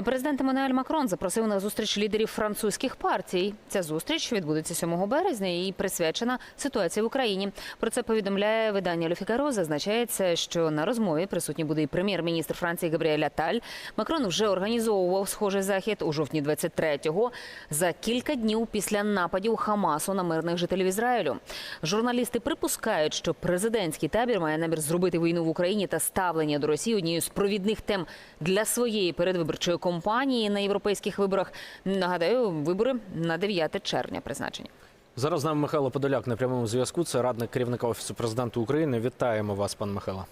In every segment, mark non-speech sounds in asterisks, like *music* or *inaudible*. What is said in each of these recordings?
Президент Еммануель Макрон запросив на зустріч лідерів французьких партій. Ця зустріч відбудеться 7 березня і присвячена ситуації в Україні. Про це повідомляє видання «Ле Фігаро». Зазначається, що на розмові присутній буде і прем'єр-міністр Франції Габріель Аталь. Макрон вже організовував схожий захід у жовтні 23-го, за кілька днів після нападів Хамасу на мирних жителів Ізраїлю. Журналісти припускають, що президентський табір має намір зробити війну в Україні та ставлення до Росії однією з провідних тем для своєї передвиборчої кампанії на європейських виборах. Нагадаю, вибори на 9 червня призначені. Зараз з нами Михайло Подоляк на прямому зв'язку. Це радник керівника офісу президента України. Вітаємо вас, пан Михайло.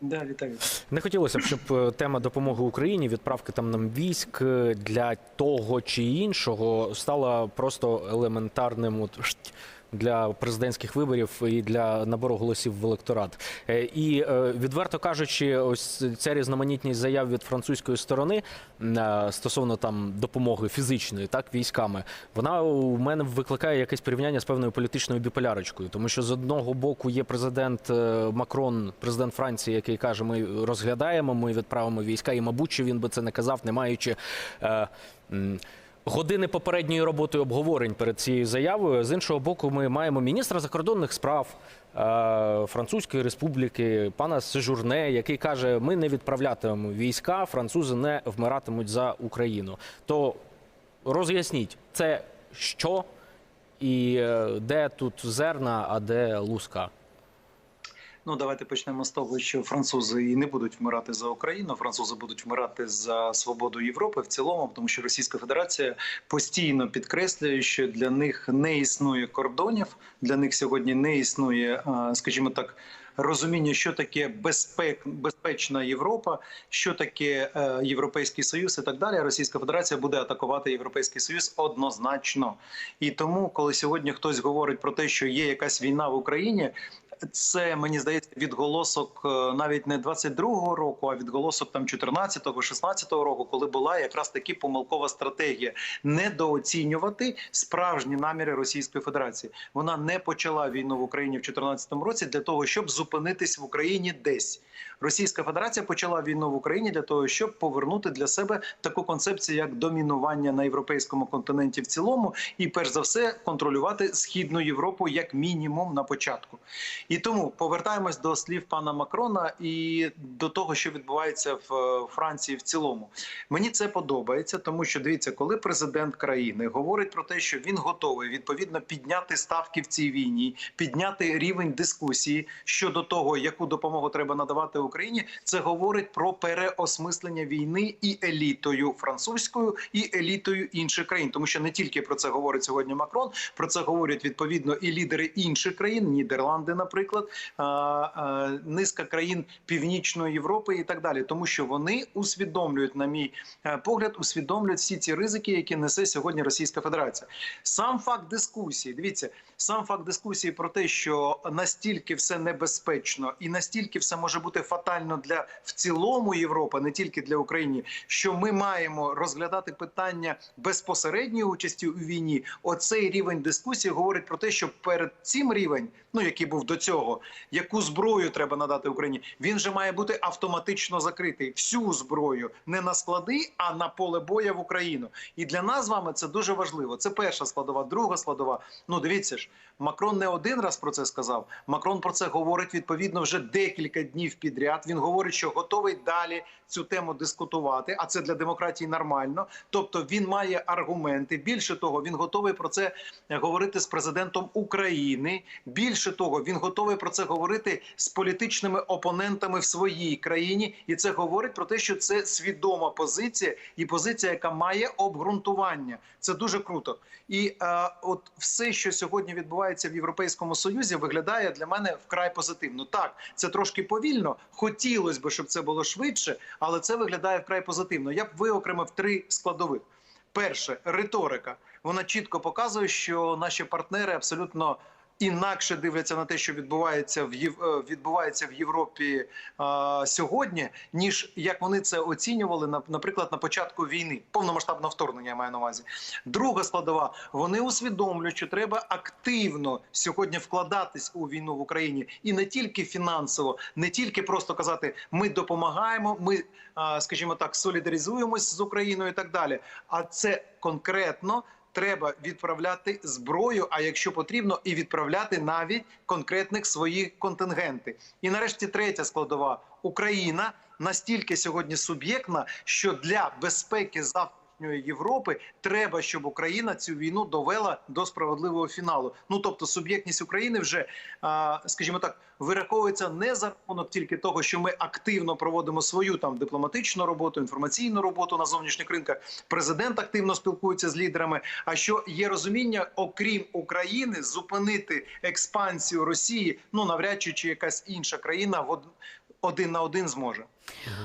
Да, вітаю. Не хотілося б, щоб е, тема допомоги Україні, відправки там нам військ е, для того чи іншого стала просто елементарним от, для президентських виборів і для набору голосів в електорат. Е, І е, відверто кажучи, ось ця різноманітність заяв від французької сторони е, стосовно там допомоги фізичної, так військами, вона у мене викликає якесь порівняння з певною політичною біполярочкою, тому що з одного боку є президент Макрон, президент Франції, який каже: ми розглядаємо, ми відправимо війська, і мабуть, що він би це не казав, не маючи. Години попередньої роботи обговорень перед цією заявою. З іншого боку, ми маємо міністра закордонних справ е, Французької республіки, пана Сежурне, який каже: ми не відправлятимемо війська, французи не вмиратимуть за Україну. То роз'ясніть, це що і е, де тут зерна, а де луска? Ну давайте почнемо з того, що французи і не будуть вмирати за Україну. Французи будуть вмирати за свободу Європи в цілому, тому що Російська Федерація постійно підкреслює, що для них не існує кордонів. Для них сьогодні не існує, скажімо так. Розуміння, що таке безпек, безпечна Європа, що таке е, Європейський Союз, і так далі. Російська Федерація буде атакувати Європейський Союз однозначно. І тому, коли сьогодні хтось говорить про те, що є якась війна в Україні, це мені здається відголосок е, навіть не 22-го року, а відголосок там 14-го, 16-го року, коли була якраз таки помилкова стратегія недооцінювати справжні наміри Російської Федерації. Вона не почала війну в Україні в 2014 році для того, щоб зупинитись в Україні десь. Російська Федерація почала війну в Україні для того, щоб повернути для себе таку концепцію, як домінування на європейському континенті в цілому, і перш за все контролювати східну Європу як мінімум на початку. І тому повертаємось до слів пана Макрона і до того, що відбувається в е, Франції в цілому. Мені це подобається, тому що дивіться, коли президент країни говорить про те, що він готовий відповідно підняти ставки в цій війні, підняти рівень дискусії щодо того, яку допомогу треба надавати Україні, це говорить про переосмислення війни і елітою французькою, і елітою інших країн, тому що не тільки про це говорить сьогодні Макрон, про це говорять відповідно і лідери інших країн, Нідерланди, наприклад, а, низка країн Північної Європи і так далі, тому що вони усвідомлюють, на мій е, погляд, усвідомлюють всі ці ризики, які несе сьогодні Російська Федерація. Сам факт дискусії, дивіться, сам факт дискусії про те, що настільки все небезпечно і настільки все може бути фатально для в цілому Європи, не тільки для України, що ми маємо розглядати питання безпосередньої участі у війні. Оцей рівень дискусії говорить про те, що перед цим рівень, ну який був до цього, яку зброю треба надати Україні, він же має бути автоматично закритий. Всю зброю не на склади, а на поле боя в Україну. І для нас з вами це дуже важливо. Це перша складова, друга складова. Ну дивіться ж, Макрон не один раз про це сказав. Макрон про це говорить відповідно вже декілька днів підряд. Він говорить, що готовий далі цю тему дискутувати. А це для демократії нормально. Тобто він має аргументи. Більше того, він готовий про це говорити з президентом України. Більше того, він готовий про це говорити з політичними опонентами в своїй країні, і це говорить про те, що це свідома позиція і позиція, яка має обґрунтування. Це дуже круто. І е, от все, що сьогодні відбувається в Європейському Союзі, виглядає для мене вкрай позитивно. Так, це трошки повільно. Хотілося б, щоб це було швидше, але це виглядає вкрай позитивно. Я б виокремив три складових. Перше риторика. Вона чітко показує, що наші партнери абсолютно інакше дивляться на те, що відбувається в Єв... е, відбувається в Європі а, сьогодні, ніж як вони це оцінювали на наприклад на початку війни, повномасштабного вторгнення. Я маю на увазі. Друга складова. Вони усвідомлюють, що треба активно сьогодні вкладатись у війну в Україні і не тільки фінансово, не тільки просто казати, ми допомагаємо, ми, а, скажімо так, солідаризуємось з Україною і так далі. А це конкретно. Треба відправляти зброю, а якщо потрібно, і відправляти навіть конкретних своїх контингенти. І нарешті третя складова Україна настільки сьогодні суб'єктна, що для безпеки завтрашньої Європи треба, щоб Україна цю війну довела до справедливого фіналу. Ну тобто, суб'єктність України вже, скажімо так, вираховується не за рахунок тільки того, що ми активно проводимо свою там дипломатичну роботу, інформаційну роботу на зовнішніх ринках. Президент активно спілкується з лідерами. А що є розуміння, окрім України, зупинити експансію Росії, ну навряд чи чи якась інша країна в од- один на один зможе.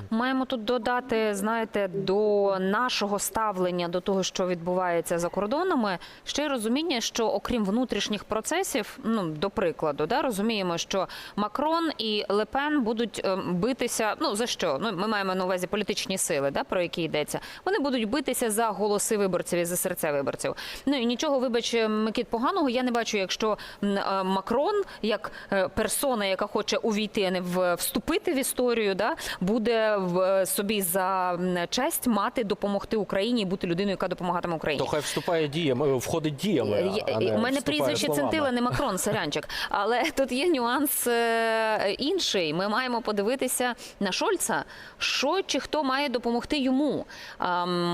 Маємо тут додати, знаєте, до нашого ставлення до того, що відбувається за кордонами, ще розуміння, що окрім внутрішніх процесів, ну до прикладу, да розуміємо, що Макрон і Лепен будуть ем, битися. Ну за що? Ну ми маємо на увазі політичні сили, да про які йдеться. Вони будуть битися за голоси виборців і за серця виборців. Ну і нічого, вибач, Микіт, поганого я не бачу, якщо е, Макрон, як е, персона, яка хоче увійти, а не вступити в історію, да буде в собі за честь мати допомогти Україні і бути людиною, яка допомагатиме Україні. То хай вступає діями, е, входить діями. Є- а не У мене прізвище. Центила, не Макрон, сорянчик. Але тут є нюанс е, інший. Ми маємо подивитися на Шольца, що чи хто має допомогти йому.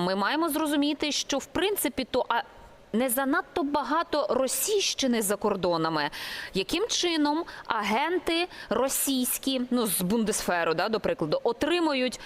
Ми маємо зрозуміти, що в принципі то. Не занадто багато російщини за кордонами. Яким чином агенти російські, ну з бундесферу, да, до прикладу, отримують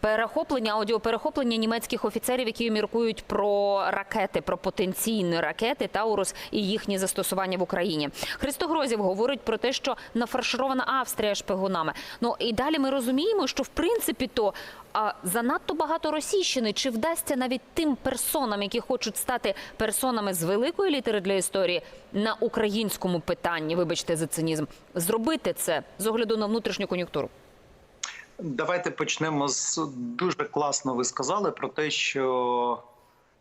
перехоплення, аудіоперехоплення німецьких офіцерів, які міркують про ракети, про потенційні ракети Таурус і їхні застосування в Україні. Христо Грозів говорить про те, що нафарширована Австрія шпигунами. Ну і далі ми розуміємо, що в принципі то а, занадто багато російщини. Чи вдасться навіть тим персонам, які хочуть стати персонами з великої літери для історії на українському питанні, вибачте за цинізм, зробити це з огляду на внутрішню кон'юнктуру? Давайте почнемо з дуже класно. Ви сказали про те, що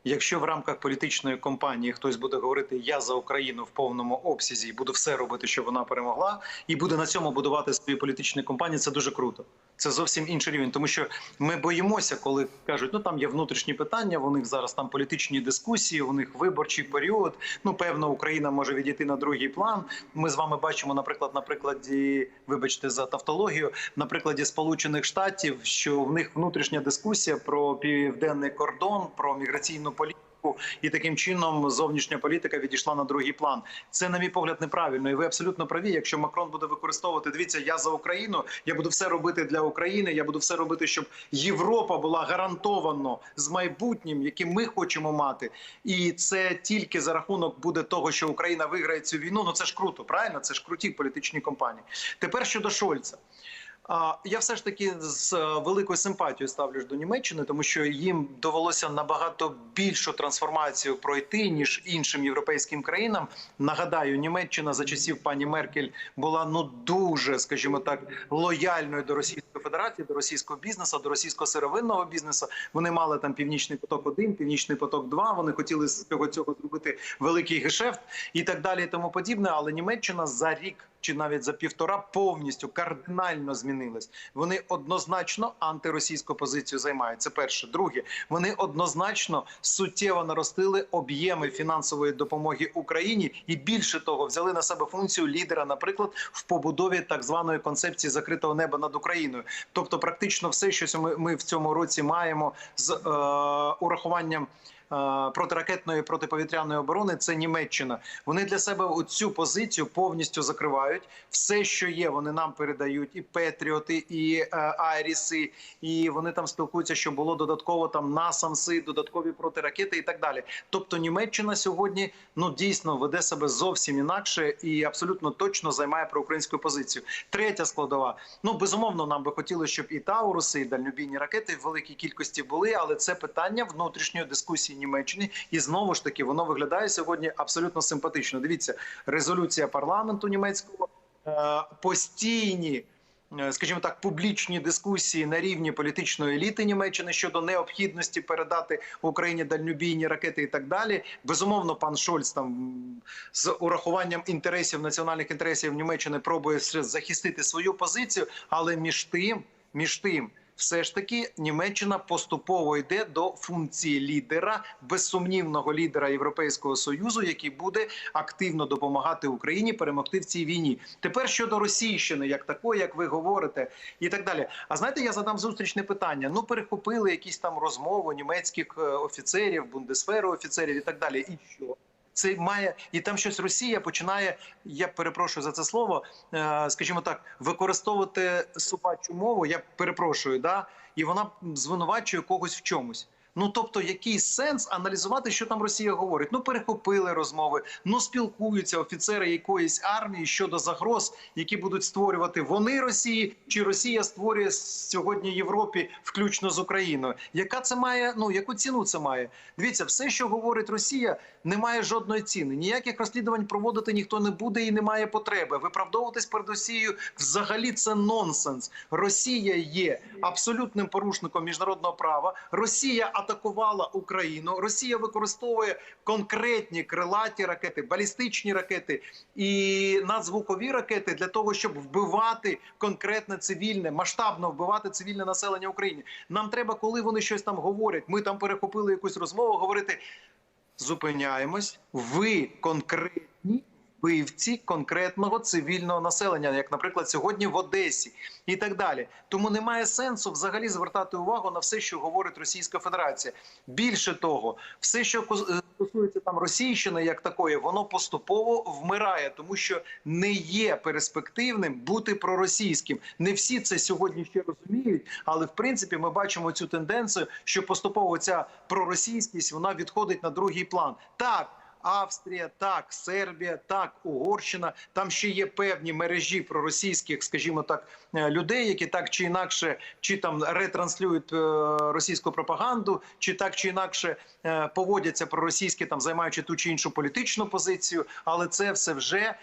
якщо в рамках політичної кампанії хтось буде говорити Я за Україну в повному обсязі і буду все робити, щоб вона перемогла, і буде на цьому будувати свої політичні кампанії, це дуже круто. Це зовсім інший рівень, тому що ми боїмося, коли кажуть, ну там є внутрішні питання, у них зараз там політичні дискусії, у них виборчий період. Ну певно, Україна може відійти на другий план. Ми з вами бачимо, наприклад, на прикладі, вибачте за тавтологію, на прикладі Сполучених Штатів, що в них внутрішня дискусія про південний кордон, про міграційну політику. І таким чином зовнішня політика відійшла на другий план. Це, на мій погляд, неправильно. І ви абсолютно праві. Якщо Макрон буде використовувати, дивіться, я за Україну, я буду все робити для України. Я буду все робити, щоб Європа була гарантовано з майбутнім, яким ми хочемо мати. І це тільки за рахунок буде того, що Україна виграє цю війну. Ну це ж круто, правильно? Це ж круті політичні компанії. Тепер щодо Шольца. Я все ж таки з е, великою симпатією ставлюсь до Німеччини, тому що їм довелося набагато більшу трансформацію пройти ніж іншим європейським країнам. Нагадаю, Німеччина за часів пані Меркель була ну дуже, скажімо так, лояльною до Російської Федерації, до російського бізнесу, до російського сировинного бізнесу. Вони мали там північний поток 1 північний поток 2 Вони хотіли з цього цього зробити великий гешефт і так далі, і тому подібне. Але Німеччина за рік чи навіть за півтора повністю кардинально змінилась. Вони однозначно антиросійську позицію займають. Це перше. Друге, вони однозначно суттєво наростили об'єми фінансової допомоги Україні і більше того, взяли на себе функцію лідера, наприклад, в побудові так званої концепції закритого неба над Україною. Тобто, практично все, що ми в цьому році маємо з е, урахуванням. Е, Протиракетної протиповітряної оборони це Німеччина. Вони для себе цю позицію повністю закривають. Все, що є, вони нам передають і Петріоти, і е, Айріси, і вони там спілкуються, що було додатково там насамси, додаткові протиракети і так далі. Тобто Німеччина сьогодні ну дійсно веде себе зовсім інакше і абсолютно точно займає проукраїнську позицію. Третя складова. Ну безумовно, нам би хотілося, щоб і Тауруси, і дальнобійні ракети в великій кількості були, але це питання внутрішньої дискусії Німеччини, і знову ж таки воно виглядає сьогодні абсолютно симпатично. Дивіться, резолюція парламенту німецького е, постійні. е, Скажімо так, публічні дискусії на рівні політичної еліти Німеччини щодо необхідності передати Україні дальнобійні ракети і так далі. Безумовно, пан Шольц там з урахуванням інтересів національних інтересів Німеччини пробує захистити свою позицію, але між тим, між тим. Все ж таки Німеччина поступово йде до функції лідера, безсумнівного лідера Європейського союзу, який буде активно допомагати Україні перемогти в цій війні. Тепер щодо Російщини, як такої, як ви говорите, і так далі. А знаєте, я задам зустрічне питання. Ну, перехопили якісь там розмови німецьких е, офіцерів, бундесферу офіцерів і так далі. І що? Це має і там щось Росія починає. Я перепрошую за це слово, е, скажімо так, використовувати собачу мову. Я перепрошую, да, і вона звинувачує когось в чомусь. Ну тобто, який сенс аналізувати, що там Росія говорить? Ну перехопили розмови, ну спілкуються офіцери якоїсь армії щодо загроз, які будуть створювати вони Росії, чи Росія створює сьогодні Європі, включно з Україною. Яка це має? Ну яку ціну це має? Дивіться, все, що говорить Росія, не має жодної ціни. Ніяких розслідувань проводити ніхто не буде і немає потреби. Виправдовуватись перед Росією взагалі це нонсенс. Росія є абсолютним порушником міжнародного права. Росія атакувала Україну. Росія використовує конкретні крилаті ракети, балістичні ракети і надзвукові ракети для того, щоб вбивати конкретне цивільне, масштабно вбивати цивільне населення України. Нам треба, коли вони щось там говорять. Ми там перехопили якусь розмову, говорити зупиняємось. Ви конкретні вбивці конкретного цивільного населення, як, наприклад, сьогодні в Одесі, і так далі. Тому немає сенсу взагалі звертати увагу на все, що говорить Російська Федерація. Більше того, все, що е, стосується там Російщини, як такої, воно поступово вмирає, тому що не є перспективним бути проросійським. Не всі це сьогодні ще розуміють, але в принципі ми бачимо цю тенденцію, що поступово ця проросійськість вона відходить на другий план. Так. Австрія, так, Сербія, так, Угорщина. Там ще є певні мережі проросійських, скажімо так, е, людей, які так чи інакше, чи там ретранслюють е, російську пропаганду, чи так чи інакше е, поводяться проросійські, там займаючи ту чи іншу політичну позицію. Але це все вже,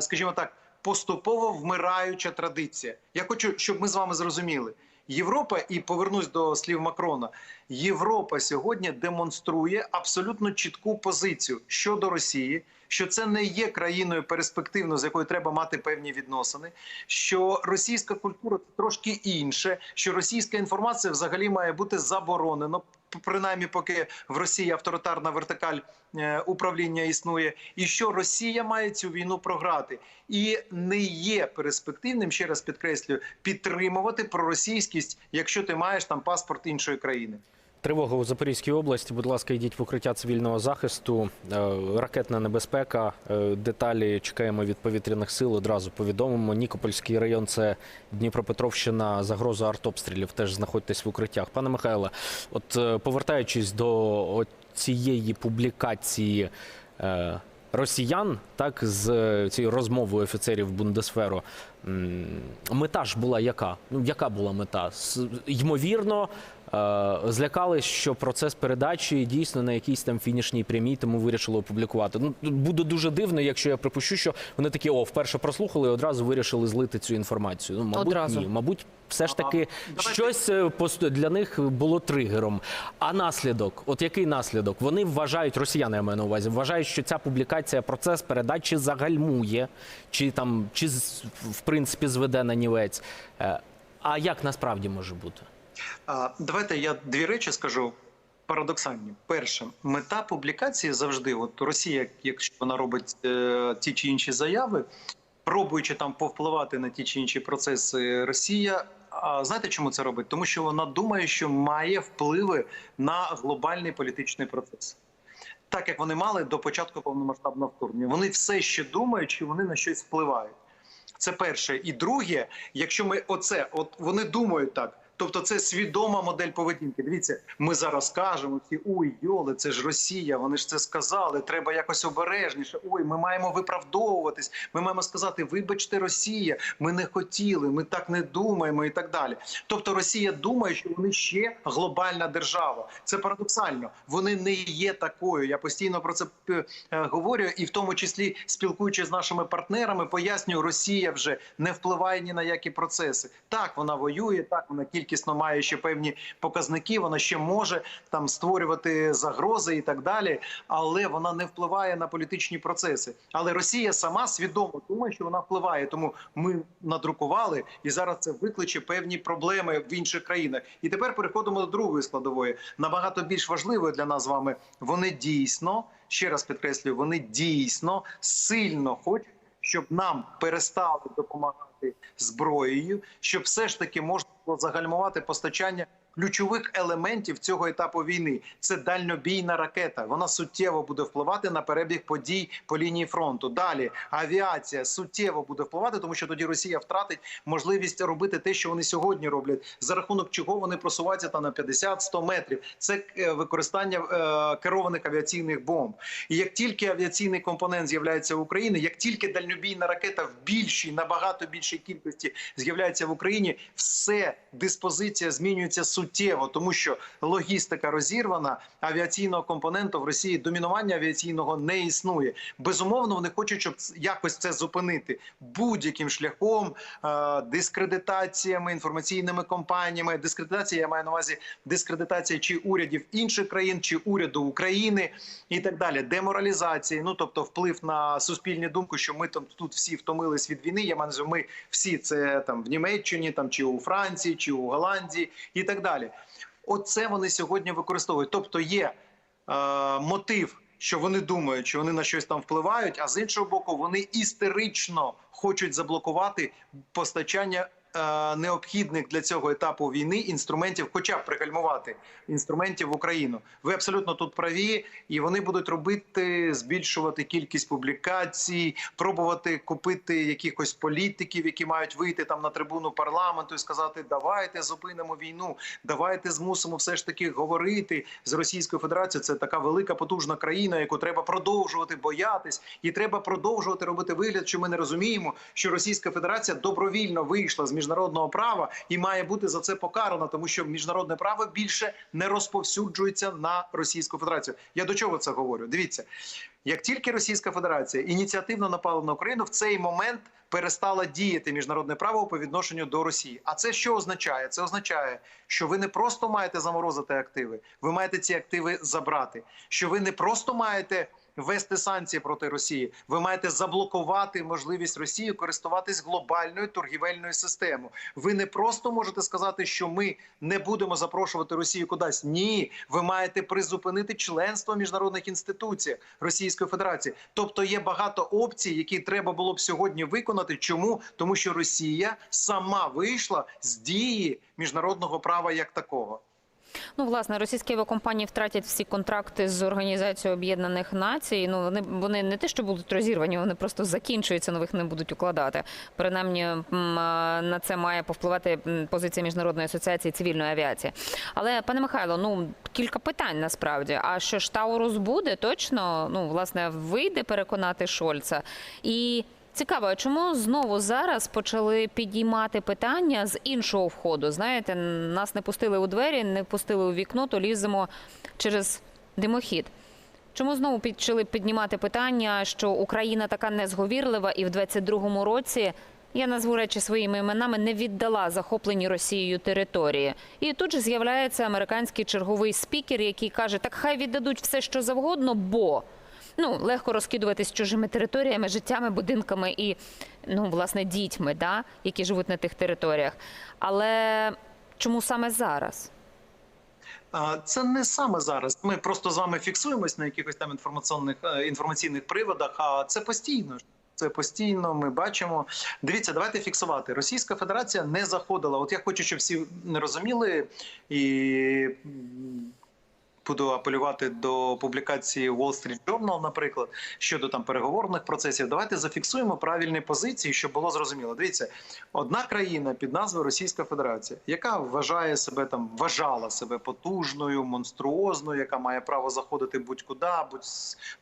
скажімо так, поступово вмираюча традиція. Я хочу, щоб ми з вами зрозуміли. Європа, і повернусь до слів Макрона. Європа сьогодні демонструє абсолютно чітку позицію щодо Росії, що це не є країною перспективно, з якою треба мати певні відносини. Що російська культура трошки інше, що російська інформація взагалі має бути заборонена. Принаймні, поки в Росії авторитарна вертикаль е, управління існує, і що Росія має цю війну програти, і не є перспективним, ще раз підкреслюю, підтримувати проросійськість, якщо ти маєш там паспорт іншої країни. Тривога у Запорізькій області. Будь ласка, йдіть в укриття цивільного захисту. Е, Ракетна небезпека. Е, Деталі чекаємо від повітряних сил. Одразу повідомимо. Нікопольський район це Дніпропетровщина. Загроза артобстрілів. Теж знаходьтесь в укриттях. Пане Михайле, от е, повертаючись до цієї публікації. Росіян, так з цією розмовою офіцерів Бундесферу, мета ж була яка? Ну яка була мета? Ймовірно, злякались, що процес передачі дійсно на якійсь там фінішній прямій, тому вирішили опублікувати. Ну буде дуже дивно, якщо я припущу, що вони такі о, вперше прослухали і одразу вирішили злити цю інформацію. Ну, мабуть, Одразу. ні. Мабуть, все ж таки давайте- щось е, для них було тригером. А наслідок, от який наслідок? Вони вважають, росіяни я маю на увазі, вважають, що ця публікація процес передачі загальмує, чи там чи в принципі зведе на нівець. Е, А як насправді може бути? Давайте я дві речі скажу. Парадоксальні. Перше, мета публікації завжди, от Росія, якщо вона робить е, ті чи інші заяви, пробуючи там повпливати на ті чи інші процеси, Росія. А знаєте, чому це робить? Тому що вона думає, що має впливи на глобальний політичний процес. Так як вони мали до початку повномасштабного вторгнення. Вони все ще думають, що вони на щось впливають. Це перше. І друге, якщо ми оце, от вони думають так, Тобто, це свідома модель поведінки. Дивіться, ми зараз кажемо всі ой, йоли, це ж Росія. Вони ж це сказали. Треба якось обережніше. Ой, ми маємо виправдовуватись. Ми маємо сказати, вибачте, Росія, ми не хотіли, ми так не думаємо і так далі. Тобто, Росія думає, що вони ще глобальна держава. Це парадоксально. Вони не є такою. Я постійно про це е, говорю, і в тому числі спілкуючись з нашими партнерами, пояснюю, Росія вже не впливає ні на які процеси. Так, вона воює, так вона кількісно має ще певні показники. Вона ще може там створювати загрози і так далі, але вона не впливає на політичні процеси. Але Росія сама свідомо думає, що вона впливає. Тому ми надрукували, і зараз це викличе певні проблеми в інших країнах. І тепер переходимо до другої складової, набагато більш важливої для нас з вами. Вони дійсно ще раз підкреслюю, вони дійсно сильно хочуть, щоб нам перестали допомагати зброєю, щоб все ж таки можна було загальмувати постачання. Ключових елементів цього етапу війни це дальнобійна ракета. Вона суттєво буде впливати на перебіг подій по лінії фронту. Далі авіація суттєво буде впливати, тому що тоді Росія втратить можливість робити те, що вони сьогодні роблять, за рахунок чого вони просуваються там на 50-100 метрів. Це е, використання е, керованих авіаційних бомб. І як тільки авіаційний компонент з'являється в Україні, як тільки дальнобійна ракета в більшій, набагато більшій кількості з'являється в Україні, все диспозиція змінюється суттєво, тому що логістика розірвана, авіаційного компоненту в Росії домінування авіаційного не існує. Безумовно, вони хочуть, щоб якось це зупинити будь-яким шляхом, е, дискредитаціями, інформаційними компаніями. Дискредитація я маю на увазі дискредитація чи урядів інших країн, чи уряду України і так далі. Деморалізації, ну тобто вплив на суспільну думку, що ми там тут всі втомились від війни. Я маю на увазі, ми всі це там в Німеччині, там чи у Франції, чи у Голландії, і так далі. Оце вони сьогодні використовують. Тобто є е, мотив, що вони думають, що вони на щось там впливають, а з іншого боку, вони істерично хочуть заблокувати постачання. Е, Необхідних для цього етапу війни інструментів, хоча б пригальмувати інструментів в Україну. Ви абсолютно тут праві, і вони будуть робити збільшувати кількість публікацій, пробувати купити якихось політиків, які мають вийти там на трибуну парламенту і сказати: давайте зупинимо війну, давайте змусимо все ж таки говорити з Російською Федерацією. Це така велика потужна країна, яку треба продовжувати боятись, і треба продовжувати робити вигляд, що ми не розуміємо, що Російська Федерація добровільно вийшла з міжнародного права і має бути за це покарана, тому що міжнародне право більше не розповсюджується на Російську Федерацію. Я до чого це говорю? Дивіться, як тільки Російська Федерація ініціативно напала на Україну, в цей момент перестала діяти міжнародне право по відношенню до Росії. А це що означає? Це означає, що ви не просто маєте заморозити активи, ви маєте ці активи забрати. Що ви не просто маєте ввести санкції проти Росії, ви маєте заблокувати можливість Росії користуватись глобальною торгівельною системою. Ви не просто можете сказати, що ми не будемо запрошувати Росію кудись. Ні, ви маєте призупинити членство в міжнародних інституціях Російської Федерації. Тобто є багато опцій, які треба було б сьогодні виконати. Чому тому, що Росія сама вийшла з дії міжнародного права як такого. Ну, власне, російські авіакомпанії втратять всі контракти з Організацією Об'єднаних Націй. Ну вони вони не те, що будуть розірвані, вони просто закінчуються, нових не будуть укладати. Принаймні на це має повпливати позиція міжнародної асоціації цивільної авіації. Але пане Михайло, ну кілька питань насправді. А що ж Таурус буде точно? Ну власне вийде переконати Шольца і. Цікаво, чому знову зараз почали підіймати питання з іншого входу? Знаєте, нас не пустили у двері, не пустили у вікно, то ліземо через димохід. Чому знову почали піднімати питання, що Україна така незговірлива, і в 22-му році я назву речі своїми іменами не віддала захоплені Росією території? І тут же з'являється американський черговий спікер, який каже: так хай віддадуть все, що завгодно, бо ну легко розкидуватись чужими територіями, життями, будинками і ну власне дітьми, да, які живуть на тих територіях. Але чому саме зараз? Це не саме зараз. Ми просто з вами фіксуємось на якихось там інформаційних е, інформаційних приводах. А це постійно. Це постійно ми бачимо. Дивіться, давайте фіксувати. Російська Федерація не заходила. От я хочу, щоб всі не розуміли і буду апелювати до публікації Wall Street Journal, наприклад, щодо там переговорних процесів. Давайте зафіксуємо правильні позиції, щоб було зрозуміло. Дивіться, одна країна під назвою Російська Федерація, яка вважає себе там, вважала себе потужною, монструозною, яка має право заходити будь-куди, будь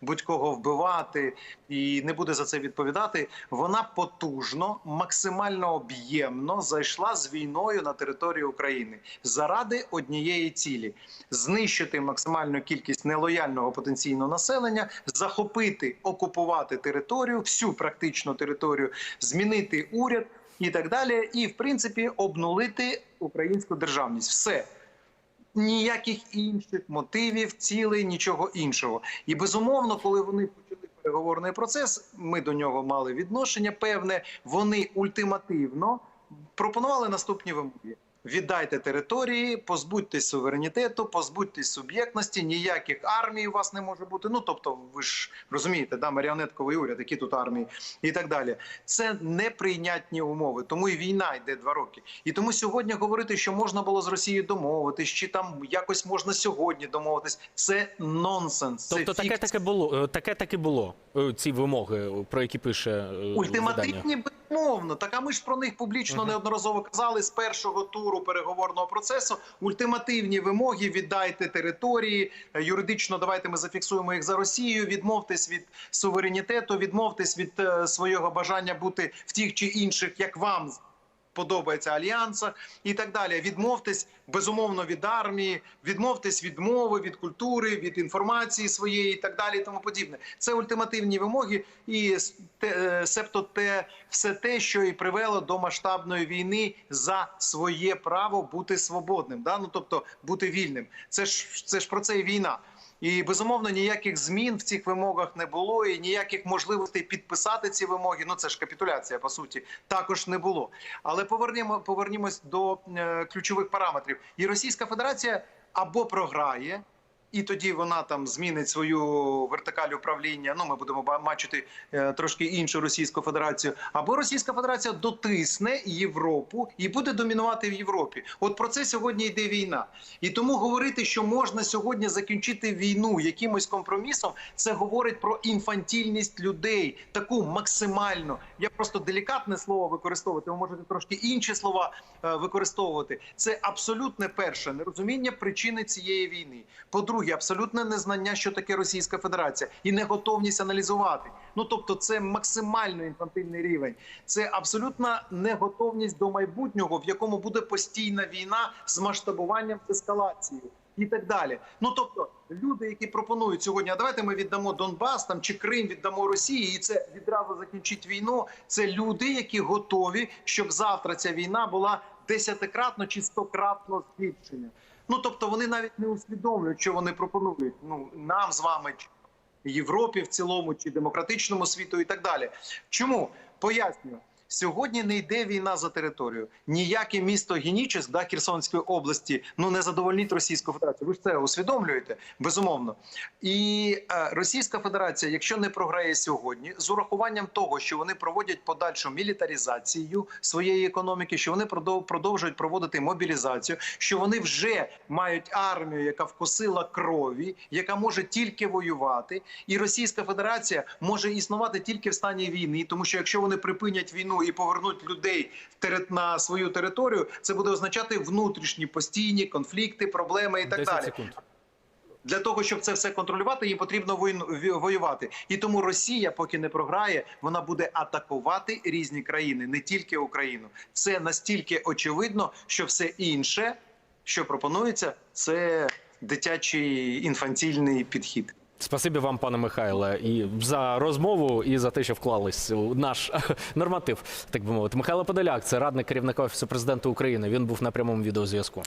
будь-кого вбивати і не буде за це відповідати. Вона потужно, максимально об'ємно зайшла з війною на територію України заради однієї цілі: знищити максимальну кількість нелояльного потенційного населення, захопити, окупувати територію, всю практично територію, змінити уряд і так далі, і в принципі обнулити українську державність. Все ніяких інших мотивів, цілей, нічого іншого. І безумовно, коли вони почали переговорний процес, ми до нього мали відношення певне. Вони ультимативно пропонували наступні вимоги. Віддайте території, позбудьтесь суверенітету, позбудьтесь суб'єктності, ніяких армій у вас не може бути. Ну тобто, ви ж розумієте, да, маріонетковий уряд, які тут армії, і так далі. Це неприйнятні умови. Тому і війна йде два роки. І тому сьогодні говорити, що можна було з Росією домовитись, чи там якось можна сьогодні домовитись, це нонсенс. Це Тобто таке таке було, е, таке таки було. е, Ці вимоги, про які пише е. Ультимативні безумовно. Так а ми ж про них публічно неодноразово казали з першого туру переговорного процесу. Ультимативні вимоги: віддайте території. е, Юридично давайте ми зафіксуємо їх за Росією. Відмовтесь від суверенітету, відмовтесь від е, свого бажання бути в тих чи інших, як вам подобається альянсах і так далі. Відмовтесь безумовно від армії, відмовтесь від мови, від культури, від інформації своєї, і так далі. Тому подібне. Це ультимативні вимоги, і те, е, себто те все те, що і привело до масштабної війни за своє право бути свободним, да? ну тобто бути вільним. Це ж це ж про це і війна. І безумовно ніяких змін в цих вимогах не було, і ніяких можливостей підписати ці вимоги. Ну це ж капітуляція, по суті, також не було. Але повернімо повернімось до е, ключових параметрів. І Російська Федерація або програє. І тоді вона там змінить свою вертикаль управління. Ну, ми будемо бачити е, трошки іншу Російську Федерацію. Або Російська Федерація дотисне Європу і буде домінувати в Європі. От про це сьогодні йде війна. І тому говорити, що можна сьогодні закінчити війну якимось компромісом, це говорить про інфантільність людей, таку максимально. Я просто делікатне слово використовувати. Ви можете трошки інші слова е, використовувати. Це абсолютне перше нерозуміння причини цієї війни. По-друге, абсолютне незнання, що таке Російська Федерація, і неготовність аналізувати. Ну тобто, це максимально інфантильний рівень. Це абсолютна неготовність до майбутнього, в якому буде постійна війна з масштабуванням з ескалацією. І так далі. Ну тобто, люди, які пропонують сьогодні, а давайте ми віддамо Донбас там чи Крим віддамо Росії, і це відразу закінчить війну. Це люди, які готові, щоб завтра ця війна була десятикратно чи стократно збільшення. Ну тобто, вони навіть не усвідомлюють, що вони пропонують. Ну нам з вами Європі в цілому, чи демократичному світу, і так далі. Чому пояснюю? Сьогодні не йде війна за територію. Ніяке місто Генічес, да, Херсонської області, ну не задовольнить Російську Федерацію. Ви ж це усвідомлюєте безумовно. І е, Російська Федерація, якщо не програє сьогодні, з урахуванням того, що вони проводять подальшу мілітаризацію своєї економіки, що вони продов- продовжують проводити мобілізацію, що вони вже мають армію, яка вкусила крові, яка може тільки воювати, і Російська Федерація може існувати тільки в стані війни, тому що якщо вони припинять війну і повернуть людей на свою територію, це буде означати внутрішні постійні конфлікти, проблеми і так далі. секунд. Для того щоб це все контролювати, їм потрібно воювати. І тому Росія, поки не програє, вона буде атакувати різні країни, не тільки Україну. Це настільки очевидно, що все інше, що пропонується, це дитячий інфантільний підхід. Спасибі вам, пане Михайле, і за розмову, і за те, що вклались у наш *laughs* норматив, так би мовити. Михайло Подоляк, це радник керівника офісу президента України. Він був на прямому відеозв'язку.